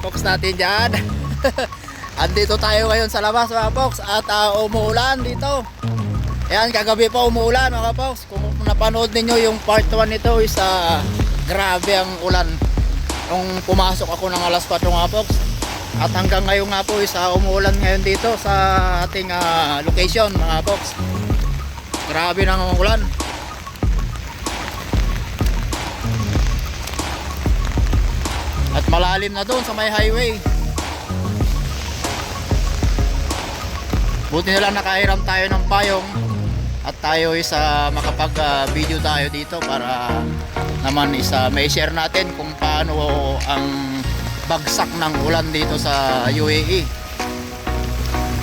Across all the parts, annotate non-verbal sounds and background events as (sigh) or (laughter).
Pox natin dyan. (laughs) Andito tayo ngayon sa labas mga Pox at ah, umuulan dito. Ayan, kagabi pa umuulan mga Pox. Kung napanood ninyo yung part 1 nito is ah, grabe ang ulan. Nung pumasok ako ng alas 4 mga Pox. At hanggang ngayon nga po is ah, umuulan ngayon dito sa ating ah, location mga Pox. Grabe nang ulan. Malalim na doon sa may highway. Buti na lang nakahiram tayo ng payong at tayo isa makapag-video tayo dito para naman isa may share natin kung paano ang bagsak ng ulan dito sa UAE.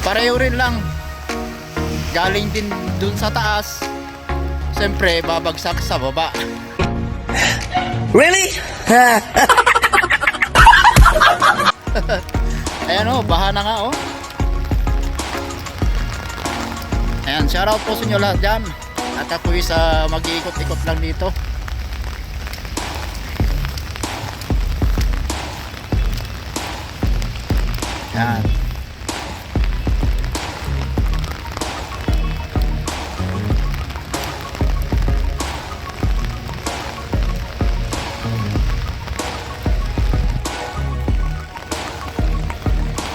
Pareho rin lang. Galing din dun sa taas. Siyempre, babagsak sa baba. Really? (laughs) Ayan o, baha na nga o. Ayan, shoutout po sa inyo lahat dyan. At ako isa mag-iikot-ikot lang dito. Ayan.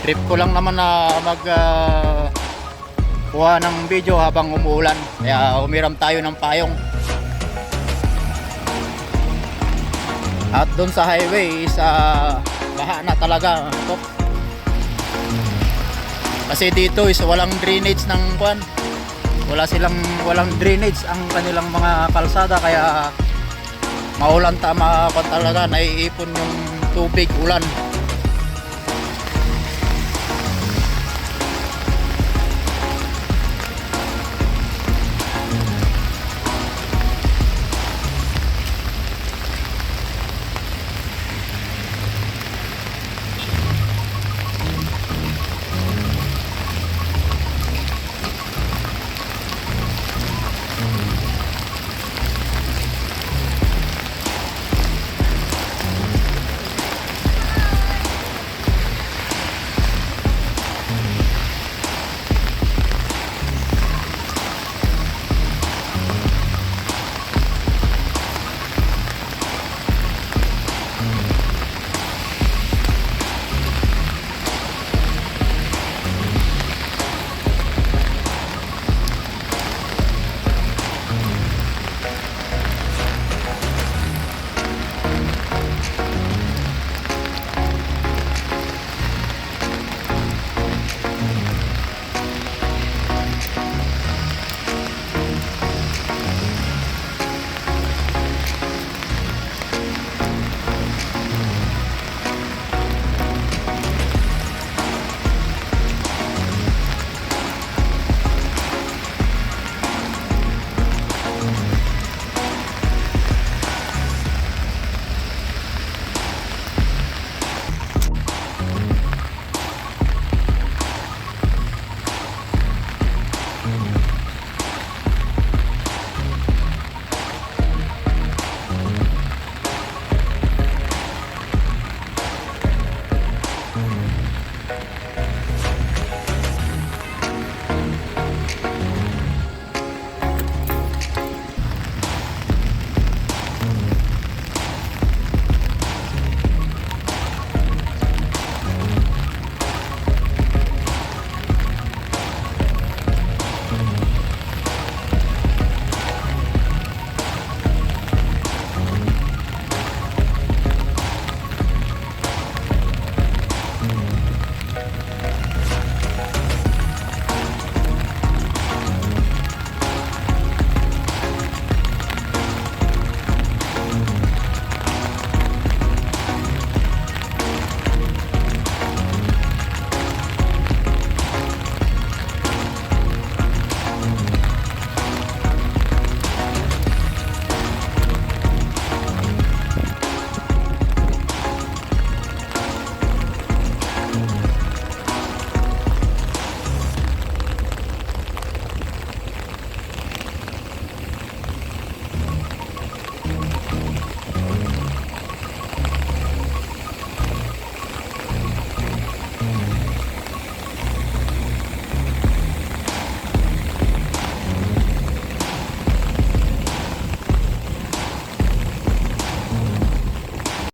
Trip ko lang naman na mag ah, kuha ng video habang umuulan. Kaya umiram tayo ng payong. At doon sa highway is ah, baha na talaga. Tok. Kasi dito is walang drainage ng kwan. Wala silang walang drainage ang kanilang mga kalsada kaya maulan tama pa talaga naiipon yung tubig ulan.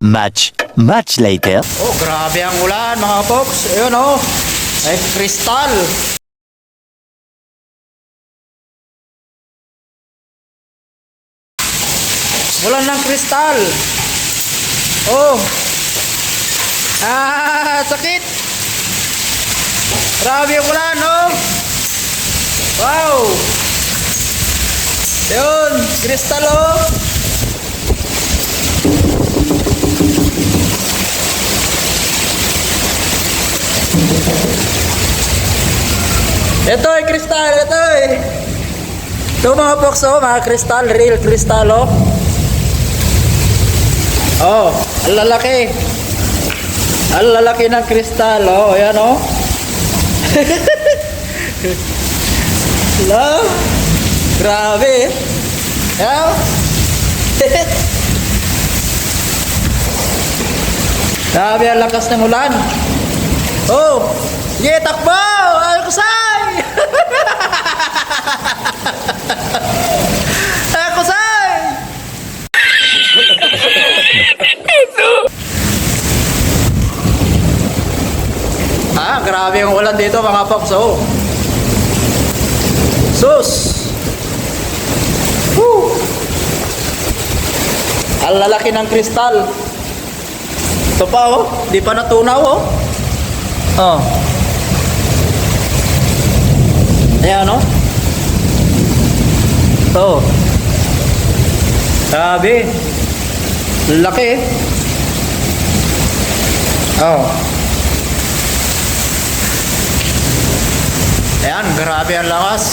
Much, much later. Oh, grabe ang ulan mga folks. Ayun oh. Ay, kristal. Ulan ng kristal. Oh. Ah, sakit. Grabe ang ulan, oh. Wow. Yun, kristal, oh. Ito ay kristal, ito ay. Ito mga folks, oh, mga kristal, real kristal, oh. Oh, ang lalaki. Ang lalaki ng kristal, oh, ayan, oh. (laughs) Hello? Grabe. Oh. (laughs) Grabe ang lakas ng ulan. Oh! Sige, takbo! Alkusay! Alkusay! (laughs) ah, grabe yung ulan dito mga pops. Oh. Sus! Woo! Ang lalaki ng kristal. Ito pa oh, di pa natunaw oh. Oh. Ayan oh. Oh. Grabe. Laki eh. Oh. Ayan, grabe ang lakas.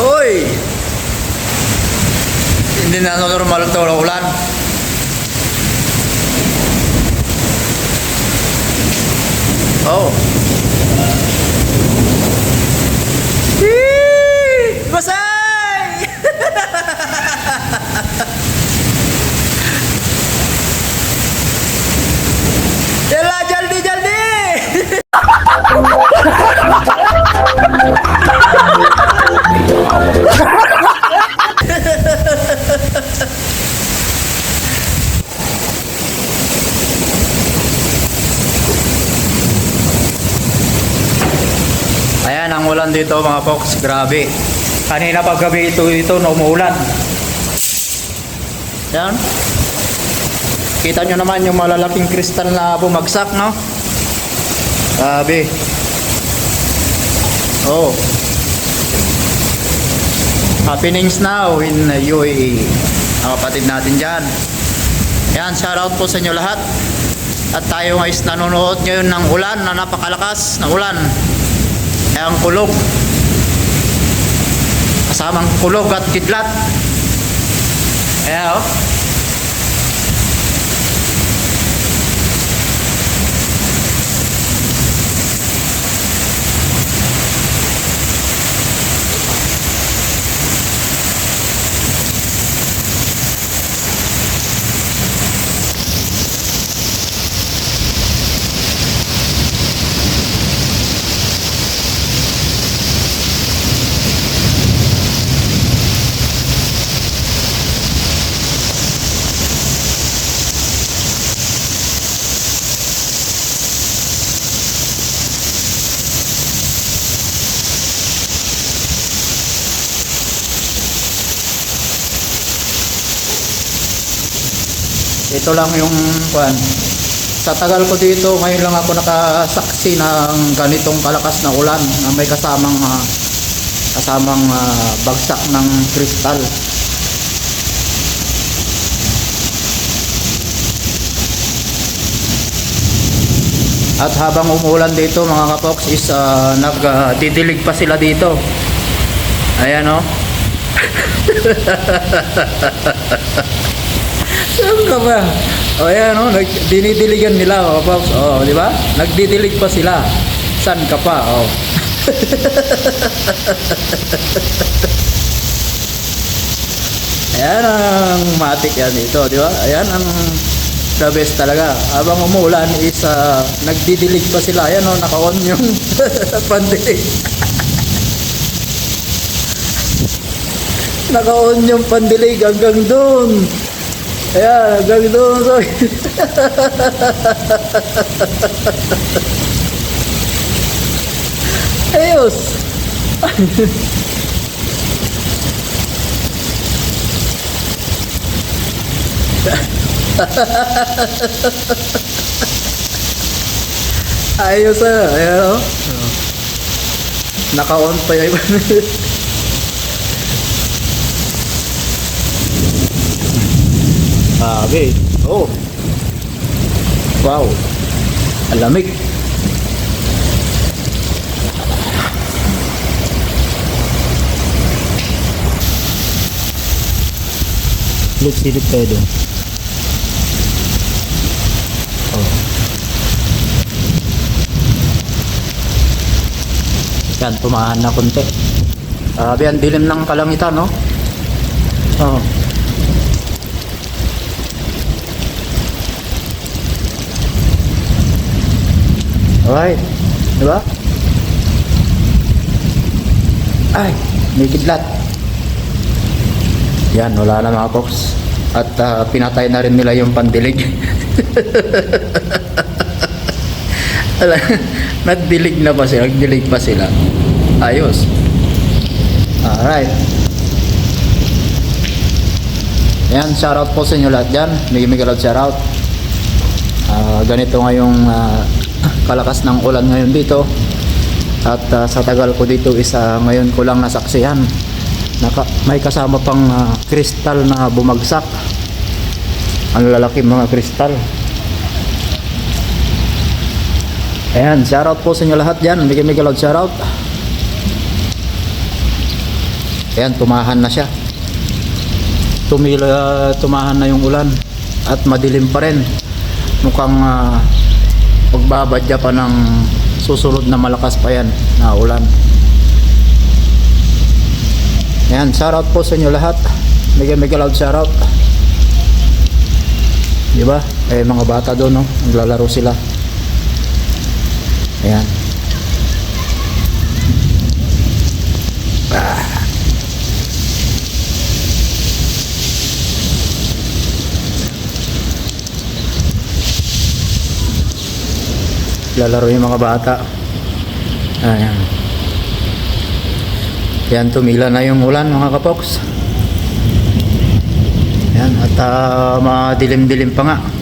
Uy! Hindi na normal ito ulan. Oh. Whee! Basay! (laughs) ulan dito mga folks, grabe. Kanina pag gabi ito ito na umuulan. Yan. Kita nyo naman yung malalaking kristal na bumagsak, no? Grabe. Oh. Happenings now in UAE. Ang kapatid natin dyan. Yan, shoutout po sa inyo lahat. At tayo guys nanonood ngayon ng ulan na napakalakas na ulan. Kaya ang kulog. Kasamang kulog at kidlat. Kaya oh. Ito lang yung kwan. Sa tagal ko dito, ngayon lang ako nakasaksi ng ganitong kalakas na ulan na may kasamang ah, kasamang ah, bagsak ng kristal. At habang umuulan dito mga kapoks is ah, nagdidilig pa sila dito. Ayan oh. (laughs) Saan ka ba? O yan o, nag, dinidiligan nila mga paps. O, di ba? Nagdidilig pa sila. Saan ka pa? O. (laughs) Ayan ang matik yan dito, di ba? Ayan ang the best talaga. Habang umuulan is ah, nagdidilig pa sila. Ayan o, naka-on yung (laughs) pandilig. (laughs) Naka-on yung pandilig hanggang doon. Ayan, hanggang doon. Sorry. Ayos. Ayos ah. Ayan o. Naka-on pa yung Grabe. Oh. Wow. Alamig. Silip-silip tayo dun. Oh. Yan, tumahan na konti. Grabe, ang dilim ng kalangitan, no? Oh. Alright. Diba? Ay, may kidlat. Yan, wala na mga folks. At ah, pinatay na rin nila yung pandilig. (laughs) Nagdilig na pa sila, nagdilig pa sila. Ayos. Alright. Yan, shoutout po sa inyo lahat dyan. May may shoutout. Ah, ganito ngayong ah, kalakas ng ulan ngayon dito. At ah, sa tagal ko dito isa ngayon ko lang nasaksihan. Naka, may kasama pang ah, kristal na bumagsak. Ang lalaki mga kristal. Ayan, shoutout po sa inyo lahat dyan. Bigyan mega loud shoutout. Ayan, tumahan na siya. Tumila, tumahan na yung ulan. At madilim pa rin. Mukhang uh, magbabadya pa ng susunod na malakas pa yan na ulan. Ayan, shoutout po sa inyo lahat. Mega mega loud shoutout. Di ba? Eh, mga bata doon, no? Naglalaro sila. Ayan. Ah. Lalaro yung mga bata. Ayan. Yan, tumila na yung ulan mga kapoks. Yan, at uh, madilim-dilim pa nga.